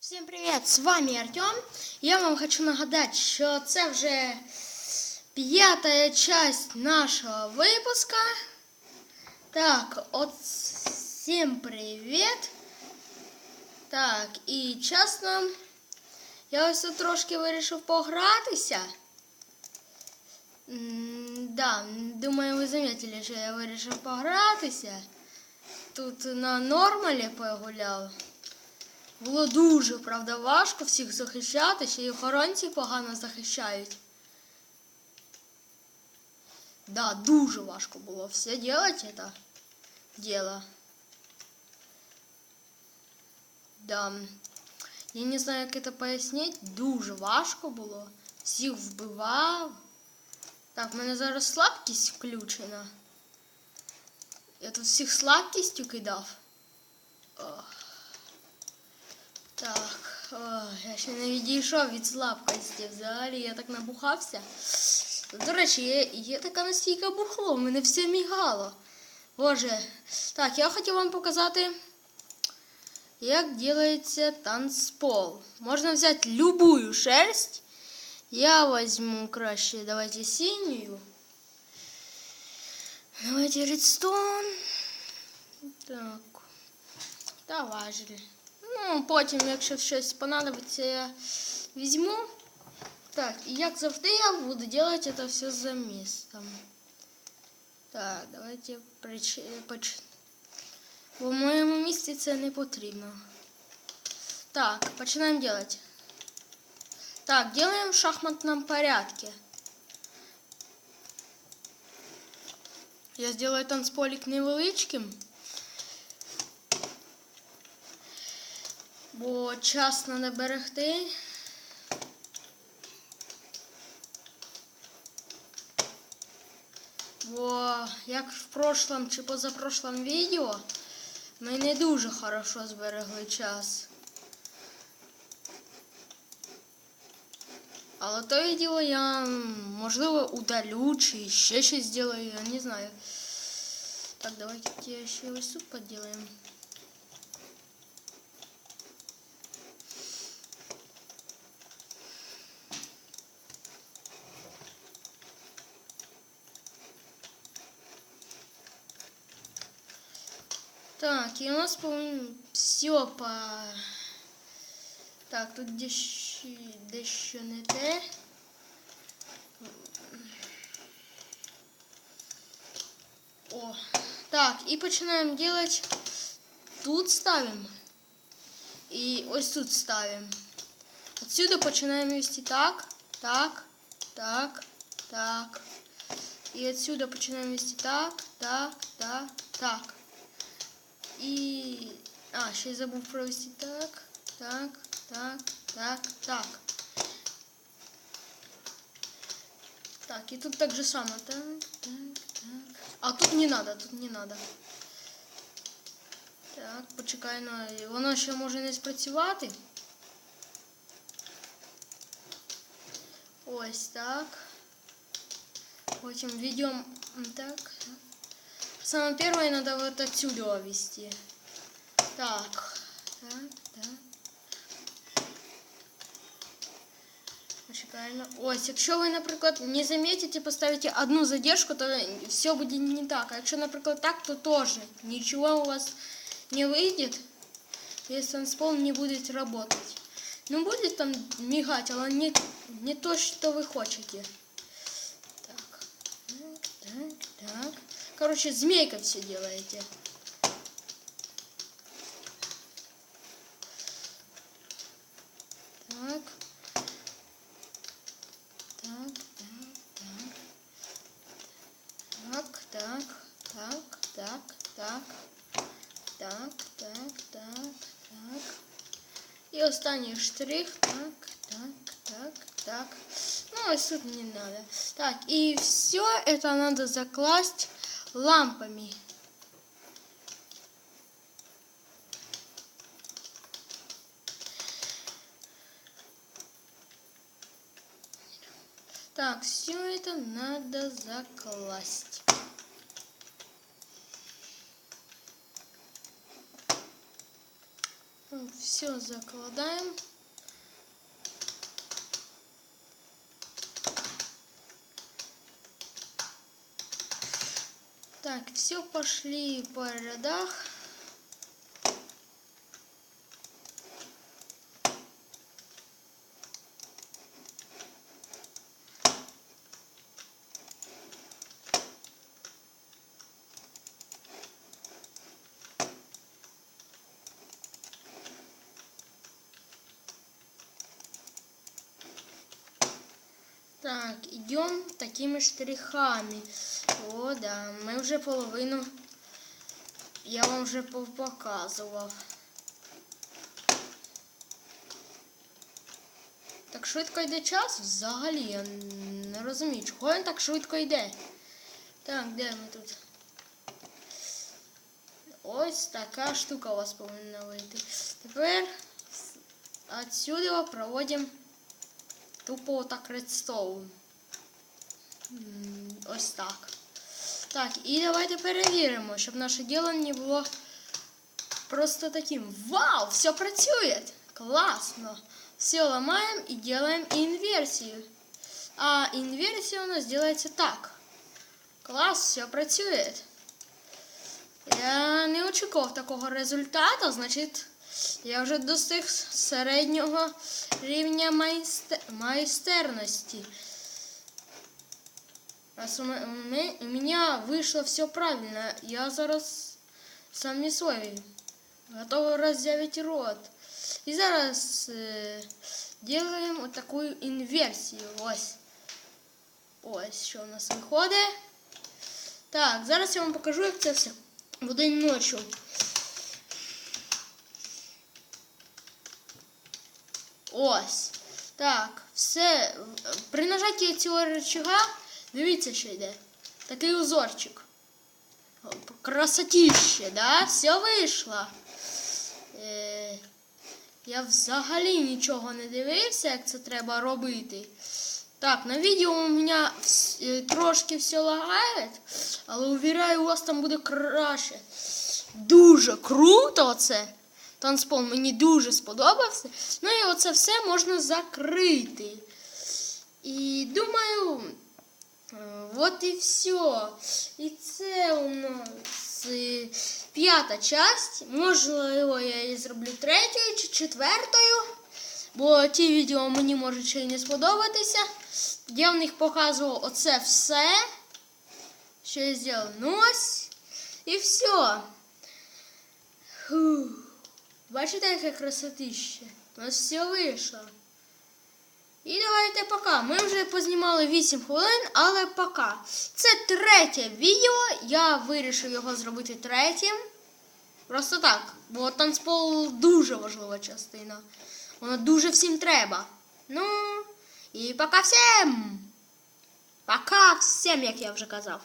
Всім привіт! З вами Артем. Я вам хочу нагадати, що це вже п'ята часть нашого випуска. Так, от всім привіт. Так, і чесно, я ось тут трошки вирішив погратися. М, Да, думаю, ви замітили, що я вирішив погратися. Тут на нормалі погуляв. Було дуже, правда, важко всіх захищати, ще й охоронці погано захищають. Да, дуже важко було все делать это дело. Да. Я не знаю, як це пояснити. Дуже важко було. Всіх вбивав. Так, в мене зараз слабкість включена. Я тут всіх слабкістю кидав. Ох. Так, о, я ще не відійшов від слабкості. Взагалі я так набухався. До речі, є, є така настійка бухло, в мене все мігало. Боже. Так, я хотів вам показати, як ділається танцпол. Можна взяти любую шерсть. Я возьму краще, давайте синюю. Давайте редстон. Так. Давай же. Ну, потім, якщо щось понадобиться, я візьму. Так, і як завжди я буду делать це все за містом. Так, давайте прич... поч... Бо в моєму місці це не потрібно. Так, починаємо делать. Так, делаем в шахматном порядке. Я сделаю танцполик невеличким. Бо час треба берегти. Бо як в прошлом чи позапрошлом відео ми не дуже хорошо зберегли час. Але то відео я можливо удалю чи ще щось зроблю, я не знаю. Так, давайте ще ось тут поділаємо. Так, и у нас, по-моему, все по... Так, тут дещо, дещо не те. О, так, и починаем делать. Тут ставим. И ось тут ставим. Отсюда починаем вести так, так, так, так. И отсюда починаем вести так, так, так, так. І. А, ще й забув провести так, так, так, так, так. Так, і тут так же само. Так, так, так. А тут не надо, тут не надо. Так, почекай на. Воно ще може не спрацювати. Ось так. Потім ведем так. так. Самое первое надо вот отсюда ввести. Так, так, так. Почекаємо. Ось, якщо ви, наприклад, не заметите, поставите одну задержку, то все буде не так. А якщо, наприклад, так, то тоже ничего у вас не выйдет, если танцпол не будет работать. Ну, будет там мигать, але не, не то, что вы хотите. Так, так, так, так. Короче, змейка все делаете. Так. Так, так, так. Так, так, так, так, так. Так, так, так, так. І останній штрих. Так, так, так, так. Ну, ось тут не надо. Так, и все это надо закласть лампами. Так, все это надо закласть. Ну, все закладаем. Так, все пошли по рядах. Так, идем такими штрихами. О, да, ми вже половину. Я вам вже показував. Так швидко йде час? Взагалі я не розумію, чого він так швидко йде. Так, де ми тут? Ось така штука у вас повинна вийти. Тепер отсюди проводимо тупо так редстоун. М, Ось так. Так, і давайте перевіримо, щоб наше діло не було просто таким. Вау, все працює! Классно! Все ломаем и делаем инверсию. А инверсия у нас делается так. Клас, все працює. Я не очікував такого результату, значить, я вже достиг середнього рівня майстер... майстерності. Раз у, ме- у ме- у меня вышло все правильно, я зараз сам не свой. Готовы разъявить рот. І зараз е, делаем вот такую інверсію. Ось. Ось що у нас виходить. Так, зараз я вам покажу, як це все буде ночі. Ось. Так, все. При нажатті цього рычага, дивіться, що йде. Такий узорчик. Красотіще, да? Все вийшло. Е, я взагалі нічого не дивився, як це треба робити. Так, на відео у мене е, трошки все лагає, але увіряю, у вас там буде краще. Дуже круто оце. Танцпол мені дуже сподобався. Ну і оце все можна закрити. І думаю, е, от і все. І це у нас е, п'ята часть. Можливо, я її зроблю третьою чи четвертою. Бо ті відео мені можуть ще й не сподобатися. Я в них показував оце все. Що я зробив? Ну ось. І все. Фух. Бачите, яке красотище? У нас все вийшло. І давайте пока. Ми вже познімали 8 хвилин, але пока. Це третє відео. Я вирішив його зробити третім. Просто так. Бо танцпол дуже важлива частина. Воно дуже всім треба. Ну, і пока всім! Пока всім, як я вже казав.